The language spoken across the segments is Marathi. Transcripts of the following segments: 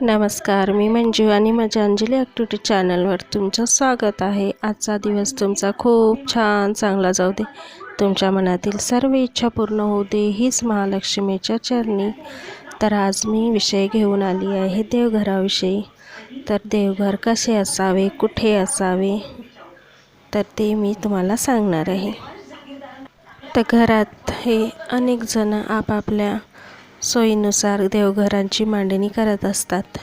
नमस्कार मी मंजू आणि माझ्या अंजली ॲक्टिव्हिटी चॅनलवर तुमचं स्वागत आहे. आजचा दिवस तुमचा खूप छान चांगला जाऊ दे. तुमच्या मनातील सर्व इच्छा पूर्ण होऊ दे हीच महालक्ष्मीच्या चरणी. तर आज मी विषय घेऊन आली आहे देवघराविषयी. तर देवघर कसे असावे कुठे असावे तर ते मी तुम्हाला सांगणार आहे. तर घरात हे अनेक जण आपापल्या सोयीनुसार देवघरांची मांडणी करत असतात.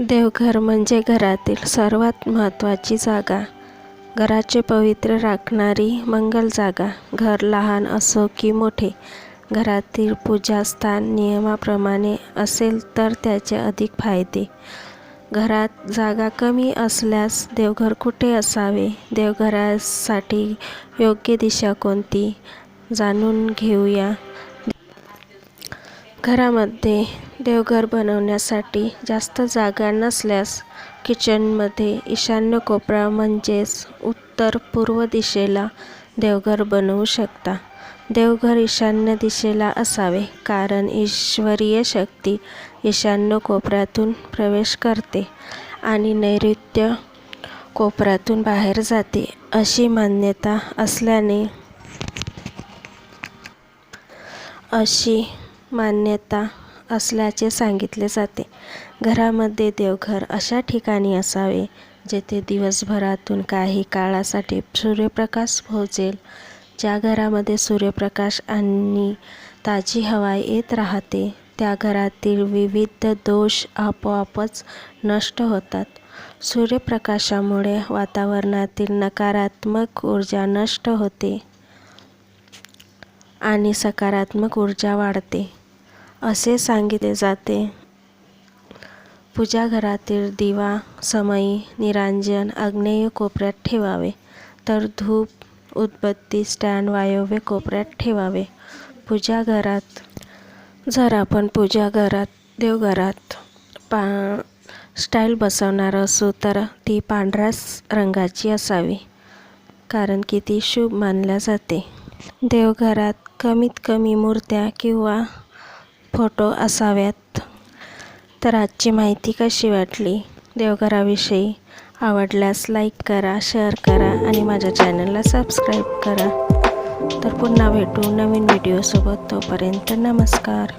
देवघर म्हणजे घरातील सर्वात महत्त्वाची जागा. घराचे पवित्र राखणारी मंगल जागा. घर लहान असो की मोठे. घरातील पूजास्थान नियमाप्रमाणे असेल तर त्याचे अधिक फायदे. घरात जागा कमी असल्यास देवघर कुठे असावे? देवघरासाठी योग्य दिशा कोणती? जाणून घेऊया. घरामध्ये देवघर बनवण्यासाठी जास्त जागा नसल्यास किचनमध्ये ईशान्य कोपरा म्हणजेच उत्तर पूर्व दिशेला देवघर बनवू शकता. देवघर ईशान्य दिशेला असावे कारण ईश्वरीय शक्ती ईशान्य कोपऱ्यातून प्रवेश करते आणि नैऋत्य कोपऱ्यातून बाहेर जाते अशी मान्यता असल्याने अशी मान्यता असल्याचे सांगितले जाते. घरामध्ये देवघर अशा ठिकाणी असावे जेथे दिवसभरातून काही काळासाठी सूर्यप्रकाश पोहोचेल. ज्या घरामध्ये सूर्यप्रकाश आणि ताजी हवा येत राहते त्या घरातील विविध दोष आपोआपच नष्ट होतात. सूर्यप्रकाशामुळे वातावरणातील नकारात्मक ऊर्जा नष्ट होते. आणि सकारात्मक ऊर्जा वाढते असे सांगितले जाते. पूजाघरातील दिवा समई निरांजन आग्नेय कोपऱ्यात ठेवावे तर धूप उदबत्ती स्टँड वायव्य कोपऱ्यात ठेवावे. पूजाघरात जर आपण पूजाघरात देवघरात पा स्टाईल बसवणार असू तर ती पांढऱ्याच रंगाची असावी कारण की ती शुभ मानल्या जाते. देवघरात कमीत कमी मूर्त्या किंवा फोटो असाव्यात. तर आजची माहिती कशी वाटली? देवघराविषयी आवडल्यास लाईक करा शेअर करा आणि माझ्या चॅनलला सबस्क्राईब करा. तर पुन्हा भेटू नवीन व्हिडिओसोबत. तोपर्यंत नमस्कार.